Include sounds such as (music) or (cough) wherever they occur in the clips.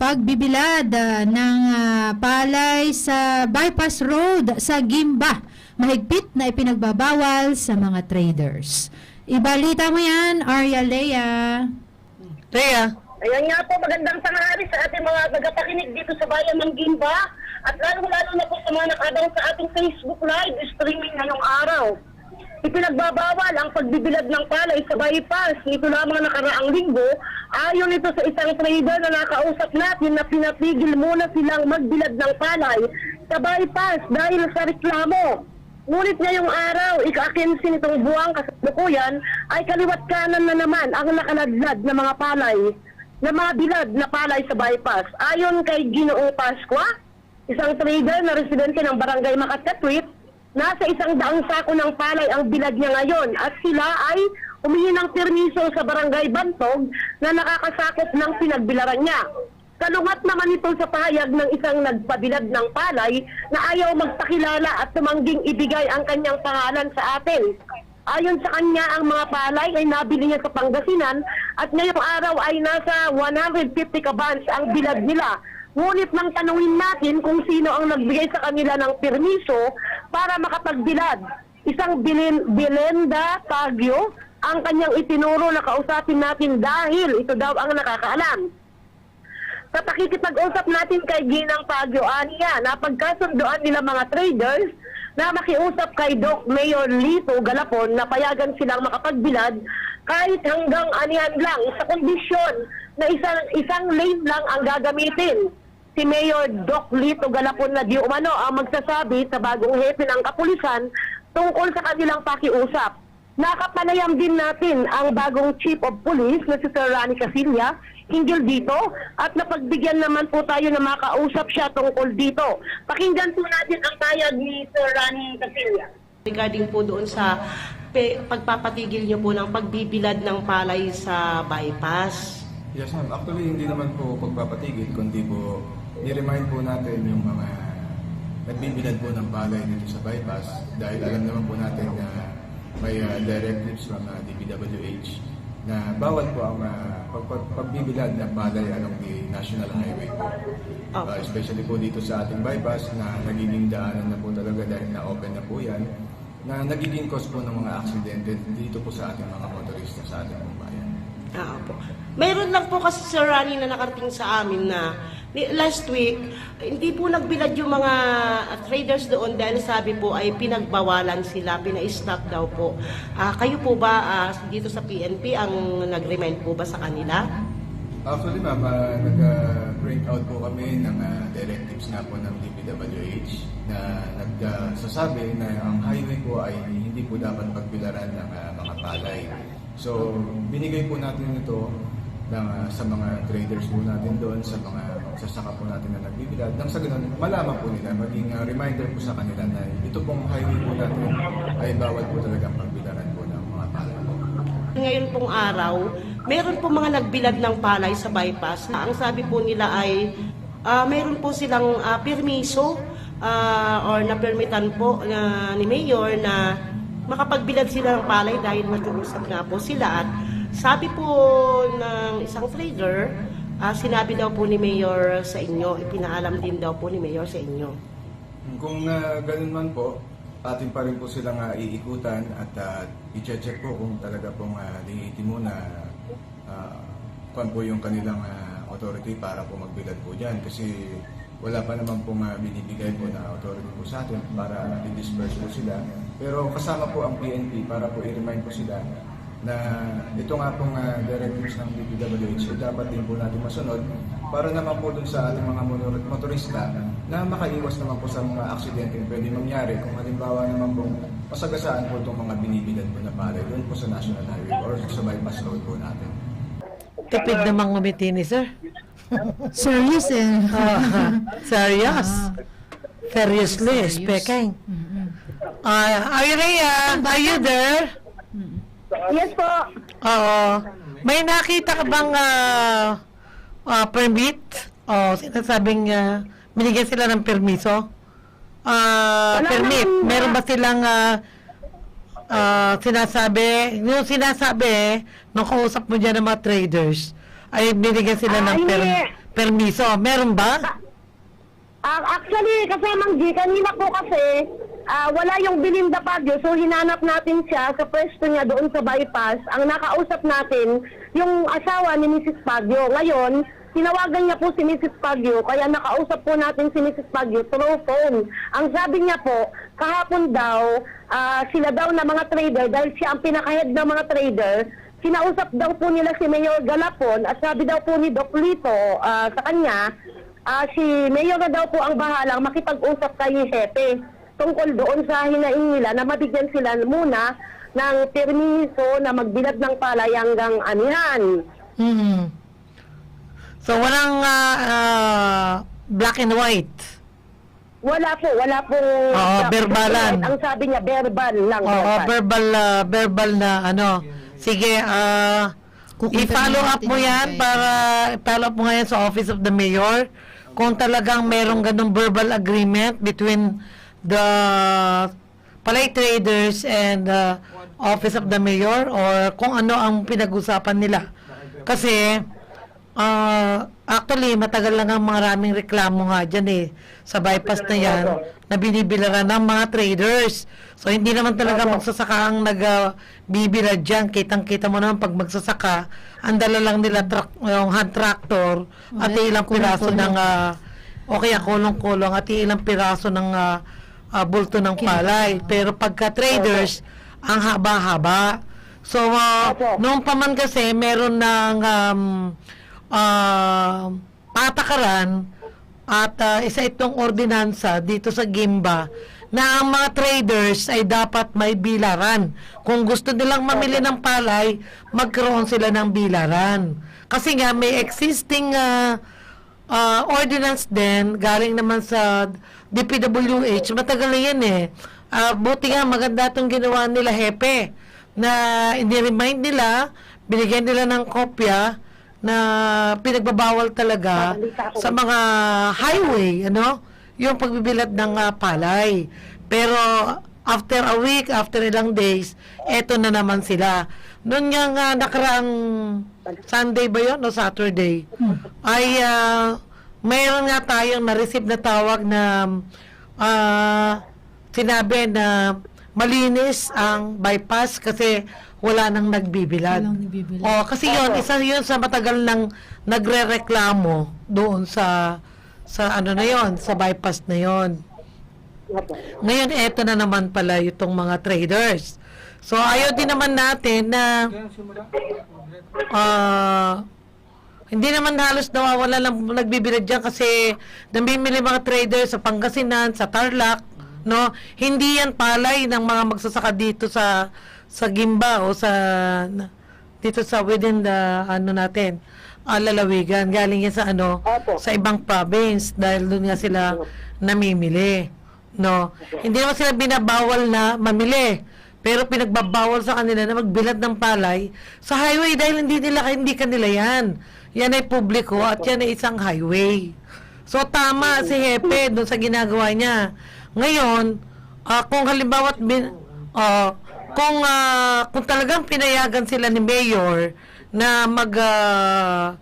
pagbibilad ah, ng ah, palay sa bypass road sa Gimba. Mahigpit na ipinagbabawal sa mga traders. Ibalita mo yan, Arya Lea. Rhea, Ayan nga po, magandang tanghali sa ating mga tagapakinig dito sa bayan ng Gimba at lalong-lalo na po sa mga nakadang sa ating Facebook Live streaming ngayong araw. Ipinagbabawal ang pagbibilad ng palay sa bypass nito lamang nakaraang linggo ayon ito sa isang trader na nakausap natin na pinatigil muna silang magbilad ng palay sa bypass dahil sa reklamo. Ngunit ngayong araw, ika-15 nitong buwang kasalukuyan ay kaliwat kanan na naman ang nakaladlad na mga palay na mga bilad na palay sa bypass. Ayon kay Ginoong Pasqua, isang trader na residente ng barangay Makatatwit, nasa isang daang sako ng palay ang bilad niya ngayon at sila ay humingi ng permiso sa barangay Bantog na nakakasakop ng pinagbilaran niya. Kalungat naman ito sa pahayag ng isang nagpabilad ng palay na ayaw magpakilala at tumangging ibigay ang kanyang pangalan sa atin. Ayon sa kanya, ang mga palay ay nabili niya sa Pangasinan at ngayong araw ay nasa 150 kabans ang bilad nila. Ngunit nang tanungin natin kung sino ang nagbigay sa kanila ng permiso para makapagbilad, isang Bilin, Belenda Tagyo ang kanyang itinuro na kausapin natin dahil ito daw ang nakakaalam. Sa pakikipag-usap natin kay Ginang Pagyo Ania, napagkasundoan nila mga traders na makiusap kay Doc Mayor Lito Galapon na payagan silang makapagbilad kahit hanggang anihan lang sa kondisyon na isang, isang lane lang ang gagamitin. Si Mayor Doc Lito Galapon na di umano ang magsasabi sa bagong hepe ng kapulisan tungkol sa kanilang pakiusap. Nakapanayam din natin ang bagong Chief of Police na si Sir Rani Casilla hinggil dito at napagbigyan naman po tayo na makausap siya tungkol dito. Pakinggan po natin ang payag ni Sir Rani Casilla. regarding po doon sa pe, pagpapatigil niyo po ng pagbibilad ng palay sa bypass. Yes ma'am, actually hindi naman po pagpapatigil, kundi po ni-remind po natin yung mga nagbibilad po ng palay dito sa bypass dahil alam naman po natin na may uh, directives from uh, DPWH na bawal po ang uh, pag, pag, pagbibilad ng palay along the national highway po. Uh, especially po dito sa ating bypass na nagiging daanan na po talaga dahil na-open na po yan na nagiging cause po ng mga aksidente dito po sa ating mga motorista sa ating pong bayan. Ah, po. Mayroon lang po kasi Sir Rani na nakarating sa amin na last week, hindi po nagbilad yung mga traders doon dahil sabi po ay pinagbawalan sila, pina-stop daw po. Ah, kayo po ba ah, dito sa PNP ang nag-remind po ba sa kanila? Actually, ma'am, uh, nag-break out po kami ng ah, directives nga po ng DPWH na nagsasabi na ang highway po ay hindi po dapat pagbilaran ng ah, mga palay. So, binigay po natin ito ng, ah, sa mga traders po natin doon, sa mga magsasaka po natin na nagbibilad. Nang sa ganun, malaman po nila, maging ah, reminder po sa kanila na ito pong highway po natin ay bawal po talagang pagbilaran po ng mga palay. Ngayon pong araw, meron po mga nagbilad ng palay sa bypass. Ang sabi po nila ay ah, meron po silang ah, permiso ah, or na-permitan po na ni Mayor na makapagbilad sila ng palay dahil nag-uusap nga po sila. At sabi po ng isang trader, ah, sinabi daw po ni Mayor sa inyo, ipinaalam din daw po ni Mayor sa inyo. Kung uh, ganun man po, atin pa rin po silang uh, iikutan at uh, i-check po kung talaga pong uh, mo na uh, kung po yung kanilang uh, authority para po magbilad po dyan. Kasi wala pa naman pong uh, binibigay po na authority po sa atin para i-disperse po sila. Pero kasama po ang PNP para po i-remind po sila na ito nga pong uh, directives ng DPWH so dapat din po natin masunod para naman po dun sa ating mga motor- motorista na makaiwas naman po sa mga aksidente na pwede mangyari kung halimbawa naman pong masagasaan po itong mga binibilan po na palay doon po sa National Highway or sa bypass road po natin. Tipid namang ngumiti ni sir. (laughs) Serious eh. Ah, (laughs) serious. Seriously Serious. speaking. Ah, are you Rhea? Are you there? Yes po. Oo. May nakita ka bang ah, ah, permit? O sinasabing uh, binigyan sila ng permiso? Ah, Wala permit. naman, Meron ba ah. silang ah, ah, sinasabi? Yung sinasabi, nung kausap mo dyan ng mga traders, ay binigyan sila Ah, ng hindi. per- permiso. Meron ba? Ah, actually, kasamang G, kanina po kasi, ah, wala yung Belinda Baguio, so hinanap natin siya sa pwesto niya doon sa bypass. Ang nakausap natin, yung asawa ni Mrs. Baguio. Ngayon, tinawagan niya po si Mrs. Baguio, kaya nakausap po natin si Mrs. Baguio through phone. Ang sabi niya po, kahapon daw, ah, sila daw na mga trader, dahil siya ang pinaka-head ng mga trader, kinausap daw po nila si Mayor Galapon at sabi daw po ni Doc Lito ah, sa kanya, Ah, si Mayor na daw po ang bahalang makipag-usap kay Hepe tungkol doon sa hinaing nila na mabigyan sila muna ng permiso na magbilad ng palay hanggang anihan. Mhm. So, walang ah, ah, black and white. Wala po, wala po. Oo, verbalan. Ang sabi niya, verbal lang. Oo, verbal. verbal, ah, verbal na ano. Sige, Kukumpirmahin i-follow up mo yan yan kay- para i-follow up mo ngayon sa Office of the Mayor kung talagang merong ganong verbal agreement between the palay traders and the Office of the Mayor or kung ano ang pinag-usapan nila. Kasi, ah, actually, matagal lang ang maraming reklamo nga dyan eh, sa bypass na yan, na binibilaran ng mga traders. So, hindi naman talaga magsasaka ang nag-bibilad dyan. Kitang-kita mo naman pag magsasaka, ang dala lang nila truck, yung hand tractor at ilang piraso ng, ah, o kaya kulong-kulong at ilang piraso ng ah, ah, bulto ng palay. Pero pagka traders, ang haba-haba. So, ah, Opo. noong pa man kasi, meron ng um, ah, patakaran at ah, isa itong ordinansa dito sa Gimba na ang mga traders ay dapat may bilaran. Kung gusto nilang mamili ng palay, magkaroon sila ng bilaran. Kasi nga may existing ah, ah, ordinance din, galing naman sa DPWH, matagal na yan eh. Ah, buti nga, maganda itong ginawa nila, Hepe, na ini-remind nila, binigyan nila ng kopya na pinagbabawal talaga sa mga highway, ano, yung pagbibilad ng ah, palay. Pero after a week, after ilang days, eto na naman sila. Noon nga nga nakaraang Sunday ba yun o Saturday, ay ah, mayroon nga tayong na-receive na tawag na ah, sinabi na malinis ang bypass kasi wala nang nagbibilad. Walang nagbibilad. Oh, kasi yun, isa yun sa matagal nang nagre-reklamo doon sa sa ano na yon sa bypass na yon. Ngayon, eto na naman pala itong mga traders. So, ayaw din naman natin na ah, hindi naman halos nawawala lang nagbibilad dyan kasi namimili mga traders sa Pangasinan, sa Tarlac, no? Hindi yan palay ng mga magsasaka dito sa sa Gimba o sa na- dito sa within the ano natin, ah, lalawigan. Galing yan sa ano, Opo. sa ibang province dahil doon nga sila namimili. No? Hindi naman sila binabawal na mamili. Pero pinagbabawal sa kanila na magbilad ng palay sa highway dahil hindi nila hindi kanila yan. Yan ay publiko at yan ay isang highway. So tama si Hepe doon sa ginagawa niya. Ngayon, ah, kung halimbawa bin, ah, kung ah, kung talagang pinayagan sila ni Mayor na mag ah,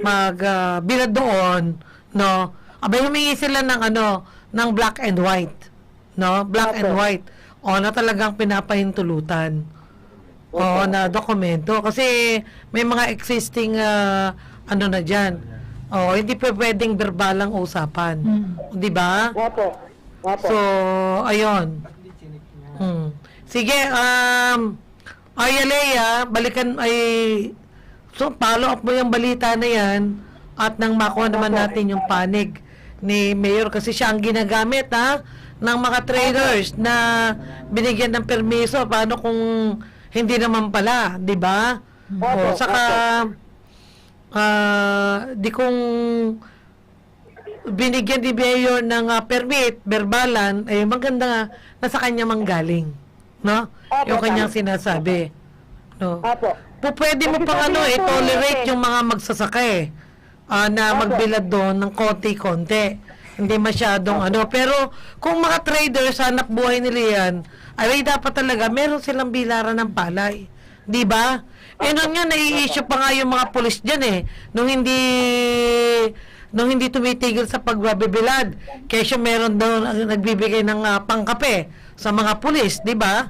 mag ah, bilad doon, no? Abay humingi sila ng ano, ng black and white, no? Black and white. O na talagang pinapahintulutan. O na dokumento kasi may mga existing ah, ano na diyan. O hindi pa pwedeng verbalang usapan. 'Di ba? Opo. Opo. So, ayun. Hmm. Sige, um, Ayalea, balikan ay, so, follow up mo yung balita na yan at nang makuha naman natin yung panig ni Mayor kasi siya ang ginagamit ha ng mga traders na binigyan ng permiso paano kung hindi naman pala, di ba? O, Opo, saka ah, di kung binigyan ni Mayor ng ah, permit, verbalan, eh maganda nga nasa kanya manggaling. No? Opo, yung kanyang tama. sinasabi. No? Opo. Po, pwede mo pang sabi ano, eh, tolerate eh. yung mga magsasaka eh. Ah, na Opo. magbilad doon ng konti-konti. Hindi masyadong ano. Pero kung mga traders, hanap buhay nila yan, ay dapat talaga, meron silang bilaran ng palay. Di ba? Eh, noon nga, nai-issue pa nga yung mga pulis dyan eh. Nung hindi nung hindi tumitigil sa pagbabibilad. Kesyo meron daw nagbibigay ng ah, pangkape sa mga pulis, di ba?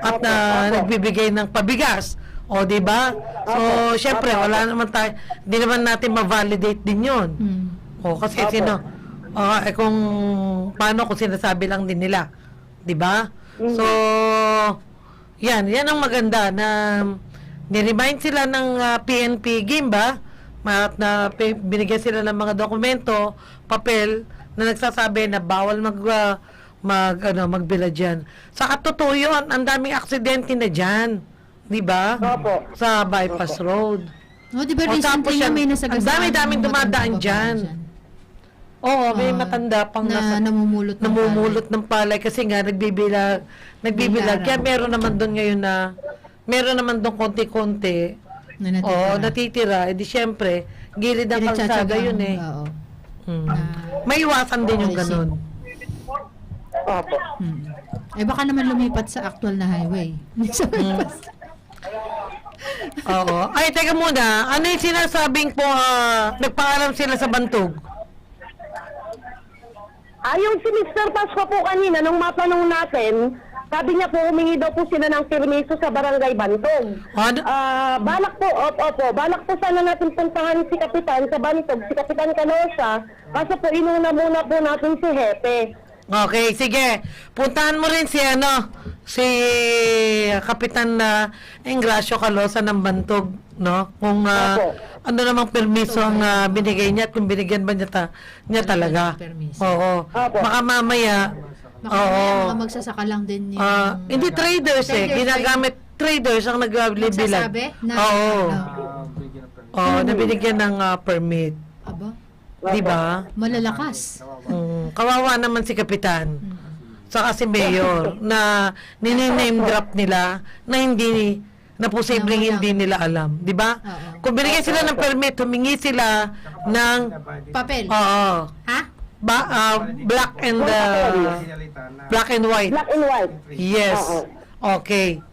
At ah, nagbibigay ng pabigas. O, di ba? So, syempre, wala naman tayo, hindi naman natin ma-validate din yun. Hmm. O, kasi sino, ah, eh kung, paano kung sinasabi lang din nila. Di ba? So, yan, yan ang maganda na ni-remind sila ng ah, PNP Gimba at na binigyan sila ng mga dokumento, papel na nagsasabi na bawal mag ah, mag ano magbila diyan. Sa totoo yun, ang daming aksidente na diyan. 'Di ba? Opo. Sa bypass road. O, di ba recently may nasagasaan? ang dami-daming ng dumadaan babae Oo, may Ah, matanda pang na nasa namumulot ng namumulot ng palay kasi nga nagbibilag nagbibilag kaya meron naman doon ngayon na meron naman doon konti-konti Na natitira. oo natitira edi syempre gilid ng kalsada yun eh Oo. Hmm. Na- may iwasan din yung ganun Opo. Hmm. Eh baka naman lumipat sa actual na highway. (laughs) Bypass. oo ay teka muna ano yung sinasabing po ah, nagpaalam sila sa bantog Ayon si Mr. Pasco po kanina, nung matanong natin, sabi niya po humingi daw po sila ng permiso sa Barangay Bantog. ano Ah, balak po, opo, opo, balak po sana natin puntahan si Kapitan sa Bantog, si Kapitan Canosa, kaso po inuna muna po natin si Hepe. Okay, sige. Puntahan mo rin si ano, si Kapitan na Ingracio Calosa ng Bantog, no? Kung ah, Opo. ano namang permiso ang ah, binigay niya at kung binigyan ba niya, ta- niya talaga. Permiso. Oo. Opo. Baka mamaya, Baka oo. mamaya mga magsasaka lang din yung... Ah, hindi traders eh. Traders, Ginagamit traders ang nagbibilag. Nagsasabi na... Oo. ano, Oo, nabinigyan ng ah, permit. aba, Di ba? malalakas. Mm, kawawa naman si Kapitan. Saka si Mayor (laughs) na nini-name drop nila na hindi na posibleng hindi nila alam, 'di ba? Oo. Kung binigyan sila ng permit, humingi sila ng Papel. oo, Ha? ba, ah, black and uh, black and white. Black and white. Yes. Oo. Okay.